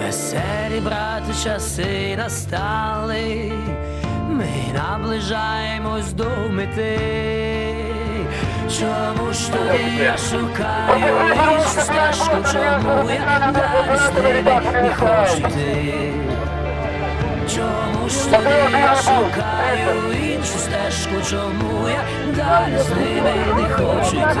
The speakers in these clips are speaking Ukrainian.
Веселі брати часи настали, ми наближаємось до мети. Чому ж тоді я шукаю іншу стежку, чому я далі з ними не хочу йти? Чому ж тоді я шукаю іншу стежку, чому я далі з ними не хочу йти?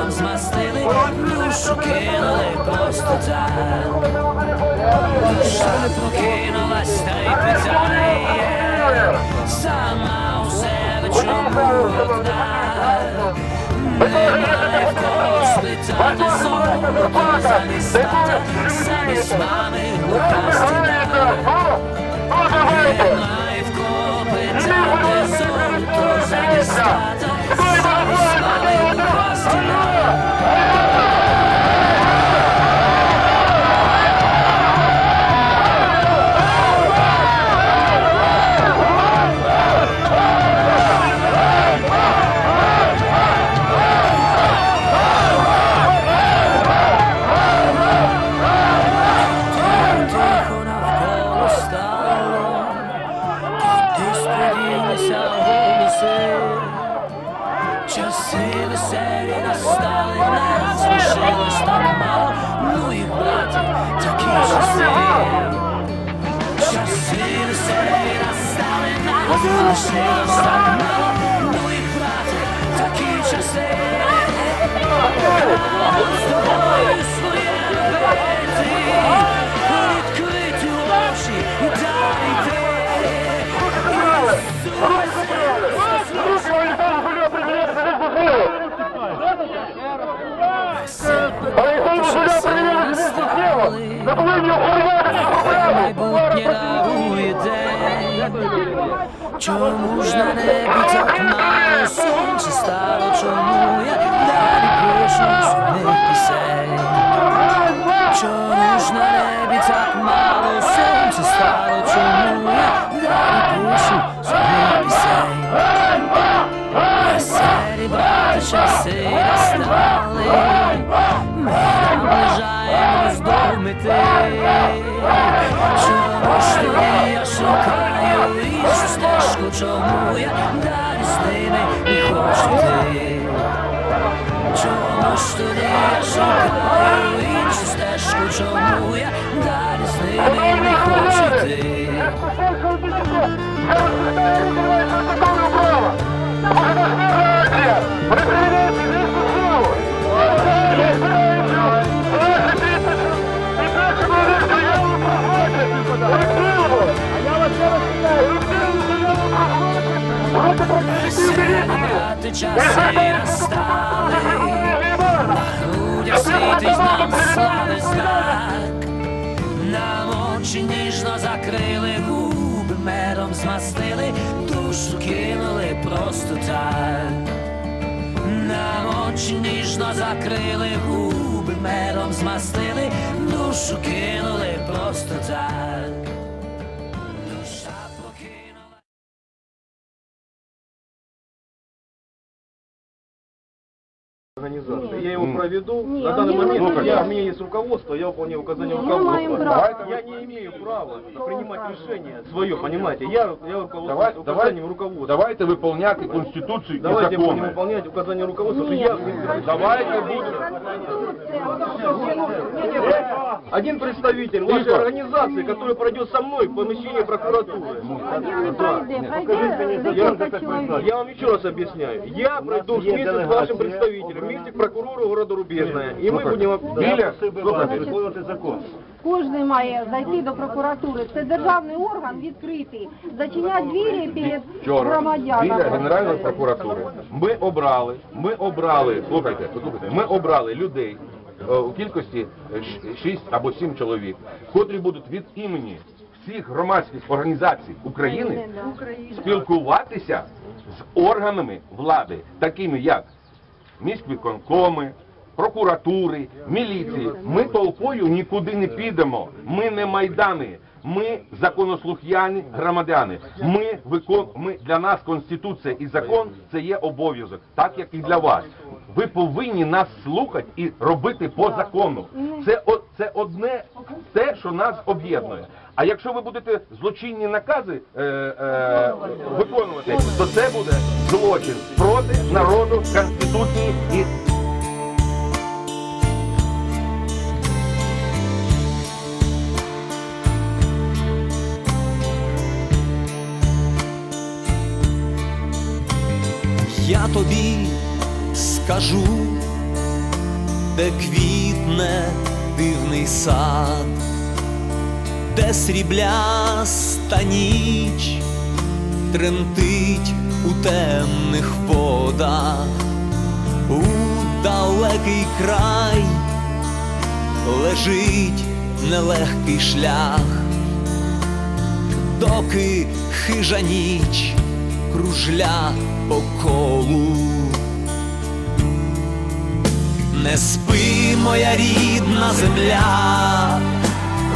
губи змастили, душу кинули просто так. Душа прокинулась та й питає, сама у себе чому одна. Немає в кого спитати золото замість тата, замість мами глуха стіна. Не залишилось ну і брати, такі часи. З тобою своє робити, відкриті очі і далі йти. Олександр Гульо призовете за Олександр Гульо призовете за Славу! Ви повинні охороняти цю програму! Чому ж на небі так мало сонця стало? Чому я далі пишу сумних пісень? Чому ж на небі так мало сонця стало? Чому я далі пишу сумних пісень? Веселі брати часи настали, ми наближаємось до мети. Чому я далі з ними не хочу йти? Чому ж тоді я шукаю іншу стежку, чому я далі з ними не хочу йти? Брати часи настали, на грудях світить нам слави знак. Нам очі ніжно закрили, губи медом змастили, душу кинули просто так. Нам очі ніжно закрили, губи медом змастили, душу кинули просто так. организации. Я его М. проведу. Не, На он данный не момент может. я, у меня есть руководство, я выполняю указания Не, мы маем руководства. право. Я не имею права принимать решение свое, понимаете? Я, я Давай, руководствуюсь давай, указанием руководства. давайте выполняти Конституцію і Давайте будем закони. выполнять указания руководства. что Нет. я... Давайте будемо. Один представитель вашей Тихо. организации, который пройдет со мной в помещение прокуратуры. Один не Да. пройде, пройде декілька чоловік. Я вам еще раз объясняю. Я пройду вместе с вашим представителем, Вместе к прокурору города Рубежная. И мы будем... Біля, виконувати закон. Кожен має зайти до прокуратури. Це державний орган відкритий. Зачинять двері перед вчора біля громадянами. Генеральної прокуратури ми обрали, ми обрали, слухайте, послухайте, ми обрали людей е, у кількості 6 або 7 чоловік, котрі будуть від імені всіх громадських організацій України спілкуватися з органами влади, такими як міськвиконкоми, прокуратури, міліції. Ми толпою нікуди не підемо. Ми не майдани. Ми законослухняні громадяни. Ми викон... ми для нас конституція і закон це є обов'язок, так як і для вас. Ви повинні нас слухати і робити по закону. Це це одне те, що нас об'єднує. А якщо ви будете злочинні накази е, е, виконувати, то це буде злочин проти народу, конституції і Я тобі скажу, де квітне дивний сад, де срібляста ніч тремтить у темних водах, у далекий край лежить нелегкий шлях, доки хижа ніч кружля по колу. Не спи, моя рідна земля,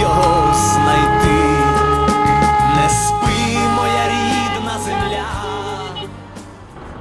його